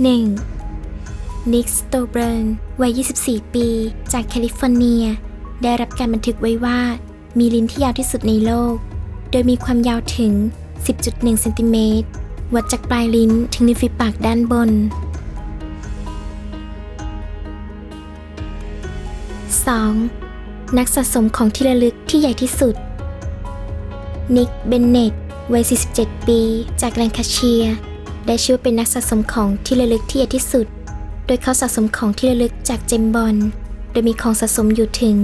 1. นิกสโตเบิร์นวัย 24 ปี จากแคลิฟอร์เนีย ได้รับการบันทึกไว้ว่า มีลิ้นที่ยาวที่สุดในโลก โดยมีความยาวถึง 10.1เซนติเมตรวัดจากปลายลิ้นถึงริมฝีปากด้านบน 2. นักสะสมของที่ระลึกที่ใหญ่ที่สุด นิก เบนเนตวัย 47 ปี จากแลงคาเชียร์ ได้ชื่อว่าเป็นนักสะสมของที่ระลึกที่ใหญ่ที่สุด โดยเขาสะสมของที่ระลึกจากเจมบอล โดยมีของสะสมอยู่ถึง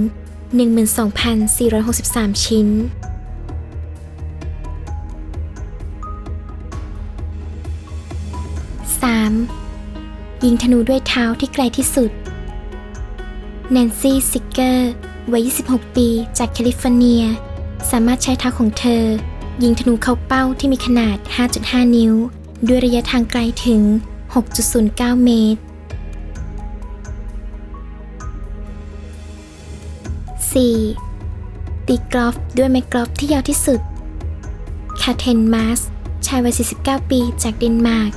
12,463 ชิ้น 3. ยิงธนูด้วยเท้าที่ไกลที่สุด แนนซี่ซิกเกอร์วัย 26 ปี จากแคลิฟอร์เนีย สามารถใช้เท้าของเธอ ยิงธนูเข้าเป้าที่มีขนาด 5.5 นิ้ว ด้วยระยะทางไกลถึง 6.09 เมตร 4. ตีกรอล์ฟด้วยไม้กอล์ฟที่ยาวที่สุด คาเทนมาสชายวัย 49 ปีจากเดนมาร์ก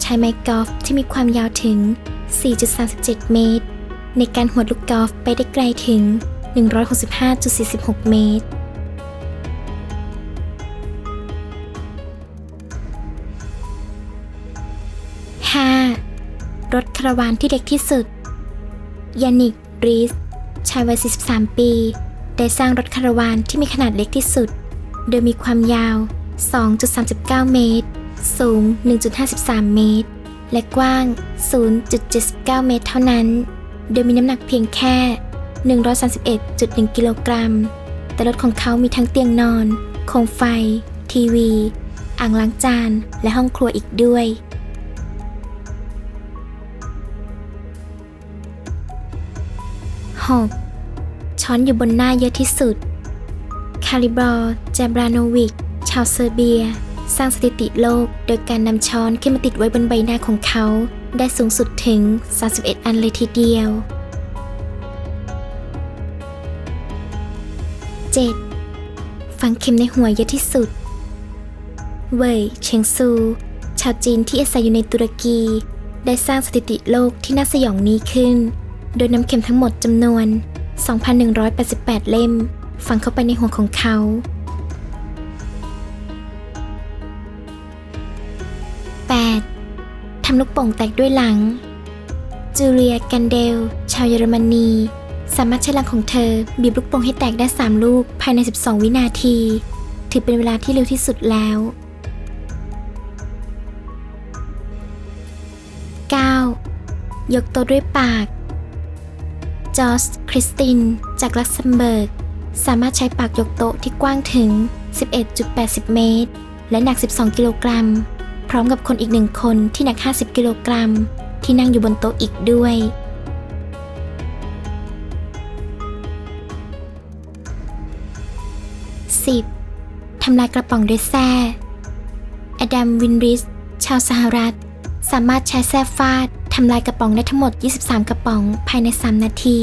ใช้ไม้กอล์ฟที่มีความยาวถึง 4.37 เมตร ในการหวดลูกกอล์ฟไปได้ไกลถึง 165.46 เมตร รถคาราวานที่เล็กที่สุด ยานิก รีส ชายวัย 43 ปี ได้สร้างรถคาราวานที่มีขนาดเล็กที่สุด โดยมีความยาว 2.39 เมตร สูง 1.53 เมตร และกว้าง 0.79 เมตรเท่านั้น โดยมีน้ำหนักเพียงแค่ 131.1 กิโลกรัม แต่รถของเขามีทั้งเตียงนอน โคมไฟ ทีวี อ่างล้างจาน และห้องครัวอีกด้วย 6. ช้อนอยู่บนหน้าเยอะที่สุด คาริบรอเจบราโนวิก ชาวเซอร์เบีย สร้างสถิติโลก โดยการนำช้อนขึ้นมาติดไว้บนใบหน้าของเขา ได้สูงสุดถึง 31 อันเลยทีเดียว 7. ฝังเข็มในหัวเยอะที่สุด เว่ยเชียงซู ชาวจีนที่อาศัยอยู่ในตุรกี ได้สร้างสถิติโลกที่น่าสยองนี้ขึ้น โดยน้ำเข็มทั้งหมดจำนวน 2,188 เล่ม ฝังเข้าไปในหัวของเขา 8. ทำลูกโป่งแตกด้วยหลัง จูเลียกันเดล ชาวเยอรมนี สามารถใช้หลังของเธอ บีบลูกโป่งให้แตกได้ 3 ลูกภายใน 12 วินาที ถือเป็นเวลาที่เร็วที่สุดแล้ว 9. ยกโต๊ะด้วยปาก จอร์คริสติน จากลักเซมเบิร์ก สามารถใช้ปากยกโต๊ะที่กว้างถึง 11.80 เมตร และหนัก 12 กิโลกรัม พร้อมกับคนอีกหนึ่งคนที่หนัก 50 กิโลกรัม ที่นั่งอยู่บนโต๊ะอีกด้วย 10. ทำลายกระป๋องด้วยแส้อดัม วินริส ชาวสหรัฐ สามารถใช้แซฟฟาดทำลายกระป๋องได้ทั้งหมด 23 กระป๋องภายใน 3 นาที